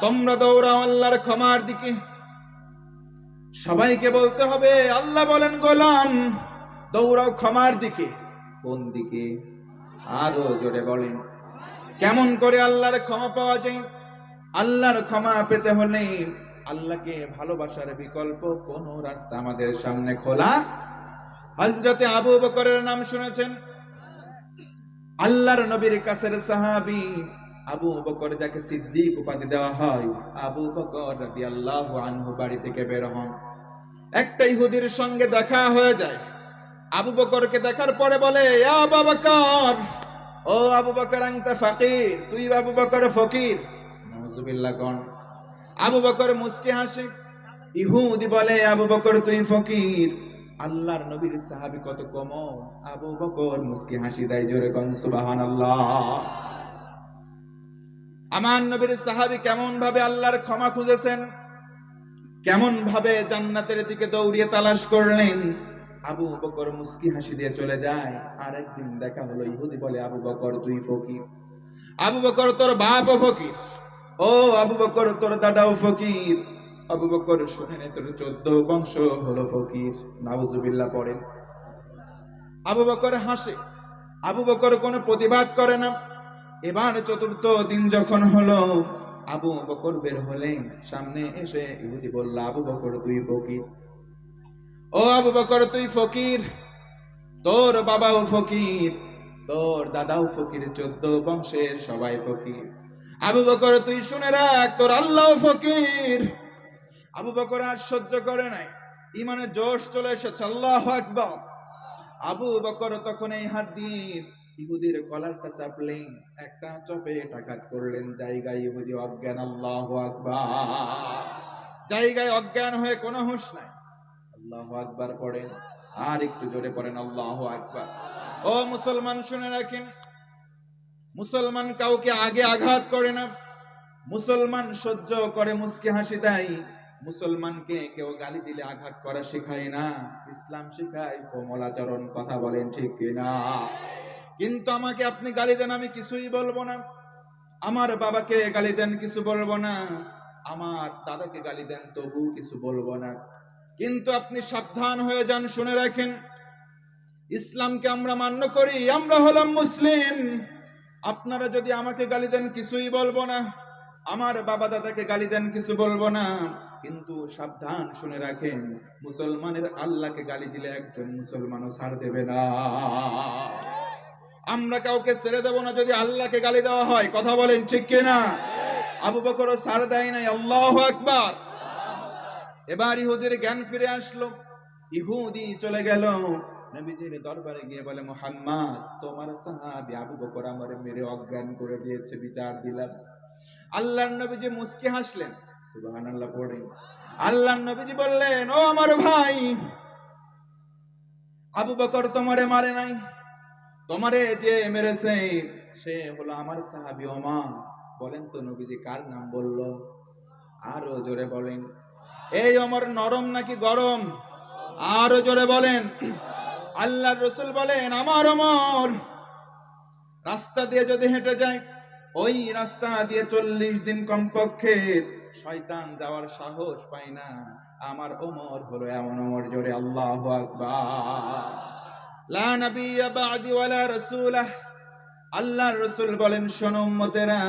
তোমরা দৌড়াও আল্লাহর ক্ষমার দিকে। সবাইকে বলতে হবে, আল্লাহ বলেন, গোলাম, দৌড়াও ক্ষমার দিকে। কোন দিকে? আরও জোরে বলেন। কেমন করে আল্লাহর ক্ষমা পাওয়া যায়? আল্লাহর ক্ষমা পেতে হলে আল্লাহকে ভালোবাসার বিকল্প কোন রাস্তা আমাদের সামনে খোলা। হজরতে আবু বকরের নাম শুনেছেন? আল্লাহর নবীর কাছের সাহাবী আবু বকর যাকে সিদ্দিক উপাধি দেওয়া হয়, আবু বকর রাদিয়াল্লাহু আনহু বাড়ি থেকে বের হন। একটা ইহুদির সঙ্গে দেখা হয়ে যায়। আবু বকরকে দেখার পরে বলে "ইয়া আবু ও আবু বকর আনতা ফাকির, তুই আবু বকর ফকির? নাউজুবিল্লাহ কোন। আবু বকর মুস্কি হাসে। ইহুদি বলে আবু বকর, তুই ফকির। আল্লাহর নবীর সাহাবী কত কম আবু বকর মুস্কি হাসি দেয় জোরে কোন, সুবহানাল্লাহ। আমার নবীর সাহাবী কেমন ভাবে আল্লাহর ক্ষমা খুঁজেছেন? কেমন ভাবে জান্নাতের দিকে দৌড়িয়ে তালাশ করলেন? আবু বকর মুস্কি হাসি দিয়ে চলে যায়। আর একদিন দেখা হলো, ইহুদি বলে, আবু বকর, তুই ফকির। আবু বকর, তোর বাপও ফকির। ও, আবু বকর, তোর দাদাও ফকির। আবু বকর শুনে তোর চোদ্দ বংশ হলো ফকির। নাউজুবিল্লাহ, পড়েন। আবু বকর হাসে। আবু বকর, কোনো প্রতিবাদ করে না। এবার চতুর্থ দিন যখন হলো, আবু বকর বের হলেন। সামনে এসে ইহুদি বলল, আবু বকর, তুই ফকির? ও আবু বকর, তুই ফকির? তোর বাবাও ফকির, তোর দাদাও ফকির, চোদ্দ বংশের সবাই ফকির। আবু বকর, তুই শুনে রাখ, তোর আল্লাহ ফকির। আবু বকর আর সহ্য করে নাই। ইমানে জোশ চলে এসেছে, আল্লাহ আকবার। আবু বকর তখন এই হাত দিয়ে ইহুদির কলারটা চাপলেন, একটা চপে টাকাত করলেন, জায়গায় ইহুদি অজ্ঞান, আল্লাহ আকবার। জায়গায় অজ্ঞান হয়ে কোনো হুঁশ নাই। আল্লাহ আকবার পড়েন, আর একটু জোরে পড়েন, আল্লাহ আকবার। ও মুসলমান শুনে রাখেন, মুসলমান কাউকে আগে আঘাত করে না। মুসলমান সহ্য করে, মুসকে হাসি দেয়। মুসলমানকে কেউ গালি দিলে আঘাত করা শেখায় না। ইসলাম শেখায় কোমলাচরণ কথা বলেন ঠিক কিনা। কিন্তু আমাকে আপনি গালি দেন, আমি কিছুই বলব না। আমার বাবাকে গালি দেন, কিছু বলব না। আমার দাদাকে গালি দেন তবু কিছু বলব না। কিন্তু আপনি সাবধান হয়ে যান, শুনে রাখেন। ইসলামকে আমরা মান্য করি, আমরা হলাম মুসলিম। আপনারা যদি আমাকে গালি দেন, কিছুই বলব না। আমার বাবা দাদাকে গালি দেন, কিছু বলব না। কিন্তু সাবধান, শুনে রাখেন। মুসলমানের আল্লাহকে গালি দিলে একজন মুসলমানও ছাড় দেবে না। আমরা কাউকে ছেড়ে দেব না যদি আল্লাহকে গালি দেওয়া হয়। কথা বলেন ঠিক কিনা? আবু বকর ছাড় দেয় নাই। আল্লাহ আকবার। এবার ইহুদির জ্ঞান ফিরে আসলো। ইহুদি চলে গেল। নবীজির দরবারে গিয়ে বলে, মোহাম্মদ, তোমার সাহাবি আবু বকর আমার মেরে অজ্ঞান করে দিয়েছে, বিচার দিলাম। আল্লাহর নবীজি মুস্কি হাসলেন। সুবহানাল্লাহ পড়ে। আল্লাহর নবীজি বললেন, ও আমার ভাই, আবু বকর তোমারে মারে নাই। তোমারে যে মেরেছে, সে হলো আমার সাহাবি ওমা বলেন তো নবীজি, কার নাম বলল? আরও জোরে বলেন। এই অমর নরম নাকি গরম? আরও জোরে বলেন। আল্লাহ রসুল বলেন, আমার অমর রাস্তা দিয়ে যদি হেঁটে যায়, ওই রাস্তা দিয়ে চল্লিশ দিন কমপক্ষে শয়তান যাওয়ার সাহস পায় না। আমার ওমর হলো এমন ওমর, জোরে আল্লাহ আকবার। লা নাবিয়্যা বা'দি ওয়ালা রাসূলাহ। আল্লাহর রাসূল বলেন, শোনো উম্মতেরা,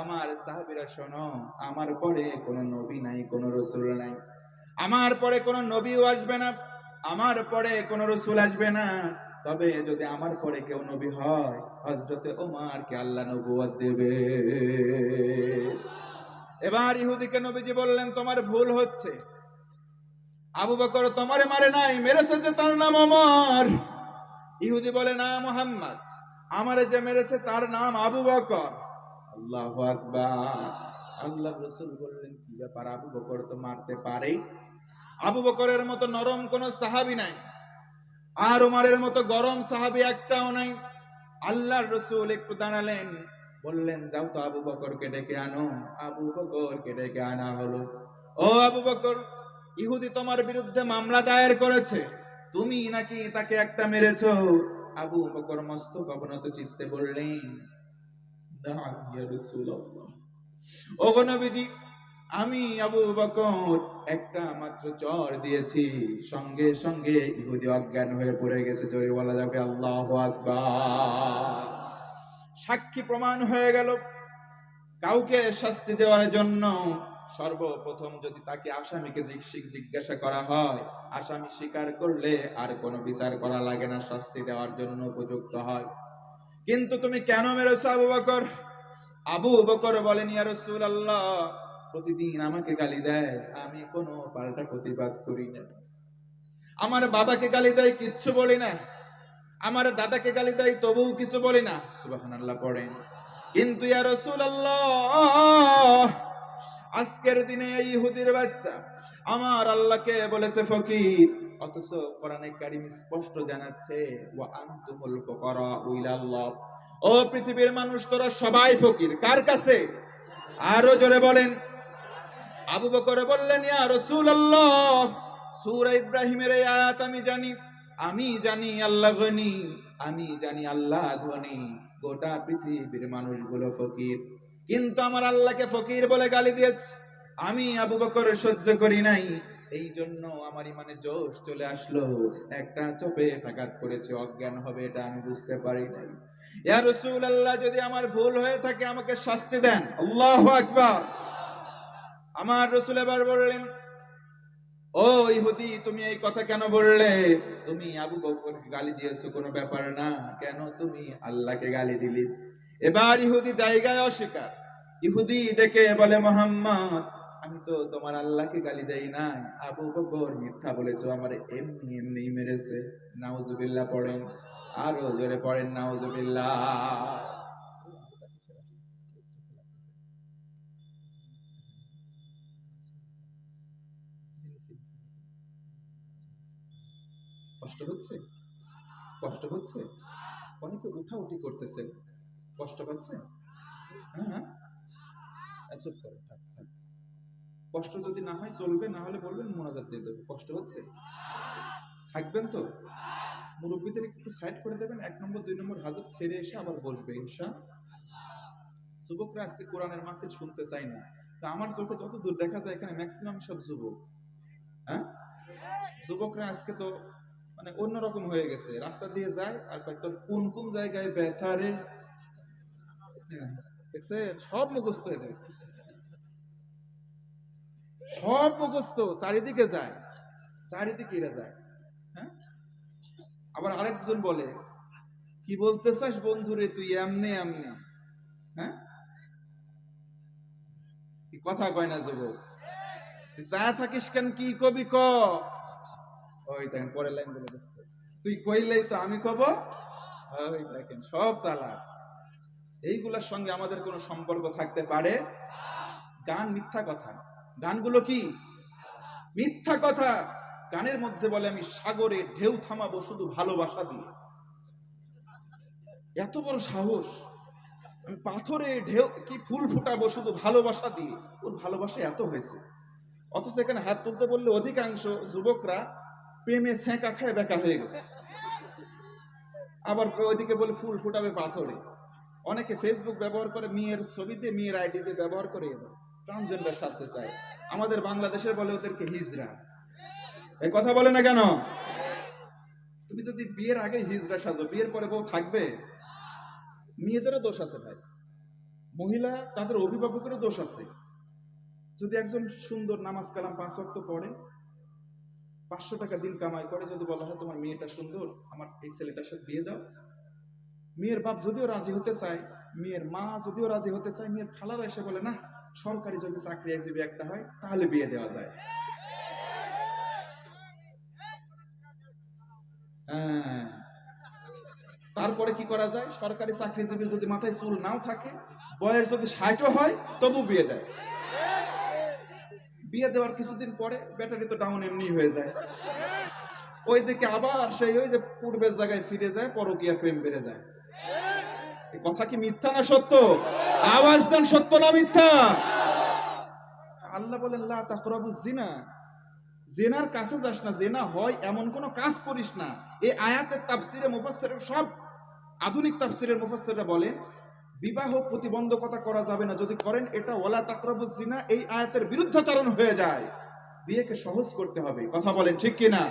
আমার সাহাবীরা শোনো, আমার পরে কোনো নবী নাই, কোনো রসুল নাই। আমার পরে কোনো নবীও আসবে না, আমার পরে কোনো রসুল আসবে না। তবে যদি আমার পরে কেউ নবী হয় হজরতে ওমারকে আল্লাহ নবুয়ত দেবে। এবার ইহুদিকে নবীজি বললেন, তোমার ভুল হচ্ছে। আবু বকর তোমারে মারে নাই, মেরেছে যে তার নাম ওমর। ইহুদি বলে, না মোহাম্মদ, আমারে যে মেরেছে তার নাম আবু বকর। আল্লাহ আল্লাহ রসুল বললেন, কি ব্যাপার আবু বকর, তো মারতে পারে আবু বকরের মতো নরম কোন সাহাবি নাই, আর উমারের মতো গরম সাহাবি একটাও নাই। আল্লাহর রসুল একটু দাঁড়ালেন, বললেন, যাও তো আবু বকরকে ডেকে আনো, আবু বকরকে ডেকে আনা হলো। ও আবু বকর, ইহুদি তোমার বিরুদ্ধে মামলা দায়ের করেছে। তুমি নাকি তাকে একটা মেরেছো? আবু বকর মস্তক অবনত চিত্তে বললেন "নাম ইয়া রাসূলুল্লাহ। ওগো আমি আবু বকর একটা মাত্র চর দিয়েছি। সঙ্গে সঙ্গে ইহুদি অজ্ঞান হয়ে পড়ে গেছে। জোরে বলা যাবে, আল্লাহ আকবার। সাক্ষী প্রমাণ হয়ে গেল। কাউকে শাস্তি দেওয়ার জন্য সর্বপ্রথম যদি তাকে আসামিকে জিজ্ঞাসা করা হয়, আসামি স্বীকার করলে আর কোনো বিচার করা লাগে না, শাস্তি দেওয়ার জন্য উপযুক্ত হয়। কিন্তু তুমি কেন মেরেছো আবু বকর? আবু বকর বলেন, ইয়া রাসূলুল্লাহ, প্রতিদিন আমাকে গালি দেয়, আমি কোনো পাল্টা প্রতিবাদ করি না। আমার বাবাকে গালি দেয়, কিচ্ছু বলি না। আমার দাদাকে গালি দেয়, তবুও কিছু বলি না। সুবহানাল্লাহ পড়েন। কিন্তু ইয়া রাসূলুল্লাহ আজকের দিনে এই ইহুদির বাচ্চা। আমার আল্লাহকে বলেছে, ফকির, অথচ কোরআনে কারিম স্পষ্ট জানাচ্ছে, ওয়া আনতুমুল ফুকারা ইলাল্লাহ। ও পৃথিবীর মানুষ, তোরা সবাই ফকির। কার কাছে? আরও জোরে বলেন। আবু বকর বললেন, ইয়া রাসূলুল্লাহ, সূরা ইব্রাহিমের এই আয়াত আমি জানি। আমি জানি আল্লাহ গনি, আমি জানি আল্লাহ ধনী। গোটা পৃথিবীর মানুষগুলো ফকির। কিন্তু আমার আল্লাহকে ফকির বলে গালি দিয়েছে। আমি আবু বকর সহ্য করি নাই। এই জন্য আমার ইমানে জোশ চলে আসলো। একটা চোপে টাকাত করেছে। অজ্ঞান হবে এটা আমি বুঝতে পারি নাই। ইয়া রাসূলুল্লাহ, যদি আমার ভুল হয়ে থাকে, আমাকে শাস্তি দেন। আল্লাহু আকবার। আমার রসুল এবার বললেন, ও ইহুদি, তুমি এই কথা কেন বললে? তুমি আবু বকর গালি দিয়েছ, কোনো ব্যাপার না। কেন তুমি আল্লাহকে গালি দিলি? এবার ইহুদি জায়গায় অস্বীকার। ইহুদি ডেকে বলে, মোহাম্মদ, আমি তো তোমার আল্লাহকে গালি দেই নাই। আবু বকর মিথ্যা বলেছ আমার এমনি এমনি মেরেছে। নাউজুবিল্লাহ পড়েন, আরও জোরে পড়েন, নাউজুবিল্লাহ। কষ্ট হচ্ছে? কষ্ট হচ্ছে? অনেকে উঠা উঠি করতেছেন কষ্ট পাচ্ছে? হ্যাঁ হ্যাঁ। চুপ করো, থাক। কষ্ট যদি না হয় চলবে না হলে বলবেন মোনাজাত দিয়ে দেবো। কষ্ট হচ্ছে? থাকবেন তো? মুরব্বীদের একটু সাইড করে দেবেন এক নম্বর দুই নম্বর হাজত ছেড়ে এসে আবার বসবে ইনশা যুবকরা আজকে কোরআনের মাহফিল শুনতে চাই না। তা আমার চোখে যত দূর দেখা যায় এখানে ম্যাক্সিমাম সব যুবক। হ্যাঁ? যুবকরা আজকে তো মানে অন্যরকম হয়ে গেছে। রাস্তা দিয়ে যায় আর কোন কোন জায়গায় ব্যথা রে? সব মুখস্থ সব মুখস্থ, চারিদিকে যায়। চারিদিকে এরা যায়। হ্যাঁ? আবার আরেকজন বলে, কি বলতে চাস তুই এমনি হ্যাঁ? কথা কয় না তুই যা থাকিস কেন? কি কবি ক? ওই দেখেন, পরের লাইন বলে দিচ্ছে তুই কইলেই তো আমি কব? ওই দেখেন, সব চালাক। এইগুলোর সঙ্গে আমাদের কোনো সম্পর্ক থাকতে পারে? গান মিথ্যা কথা। গানগুলো কি? মিথ্যা কথা। গানের মধ্যে বলে আমি সাগরে ঢেউ থামাবো শুধু ভালোবাসা দিয়ে। এত বড় সাহস। আমি পাথরে ঢেউ, কি ফুল ফুটাবো শুধু ভালোবাসা দিয়ে? ওর ভালোবাসা এত হয়েছে। অথচ এখানে হাত তুলতে বললে অধিকাংশ যুবকরা প্রেমে সেঁকা খায়, বেকা হয়ে গেছে। আবার ওইদিকে বলে ফুল ফুটাবে পাথরে। অনেকে ফেসবুক ব্যবহার করে মেয়ের ছবিতে, মেয়ের আইডিতে ব্যবহার করে এবার ট্রান্সজেন্ডার শাস্তে চায়। আমাদের বাংলাদেশের বলে ওদেরকে হিজরা। এই কথা বলে না কেন? তুমি যদি বিয়ের আগে হিজরা সাজো, বিয়ের পরে বউ থাকবে? মেয়েদেরও দোষ আছে ভাই। মহিলা, তাদের অভিভাবকেরও দোষ আছে। যদি একজন সুন্দর নামাজ কালাম পাঁচ ওয়াক্ত পড়ে, পাঁচশো টাকা দিন কামাই করে, যদি বলা হয় তোমার মেয়েটা সুন্দর, আমার এই ছেলেটার সাথে বিয়ে দাও। মেয়ের বাপ যদিও রাজি হতে চায়, মেয়ের মা যদিও রাজি হতে চায়, মেয়ের খালারা এসে বলে, না, সরকারি যদি চাকরি একজিবি একটা হয়, তাহলে বিয়ে দেওয়া যায়। হ্যাঁ। তারপরে কি করা যায়? সরকারি চাকরিজীবী যদি মাথায় চুল নাও থাকে, বয়স যদি ষাটও হয়, তবু বিয়ে দেয়। বিয়ে দেওয়ার কিছুদিন পরে ব্যাটারি তো ডাউন এমনি হয়ে যায়। ওইদিকে আবার সেই ওই যে পূর্বের জায়গায় ফিরে যায়, পরকীয়া প্রেম বেড়ে যায়। কথা কি মিথ্যা না সত্য? আওয়াজ দেন সত্য না মিথ্যা? আল্লাহ বলেন, লা তাকরাবু জিনা জেনার কাছে যাস না জেনা হয় এমন কোন কাজ করিস না। এই আয়াতের তাফসিরে মুফাসসিরের সব আধুনিক তাফসিরের মুফাসসিররা বলেন, বিবাহ প্রতিবন্ধকতা করা যাবে না। যদি করেন এটা ওলা তাকরাবুজ জিনা এই আয়াতের বিরুদ্ধাচরণ হয়ে যায়। বিয়েকে সহজ করতে হবে। কথা বলেন ঠিক কিনা?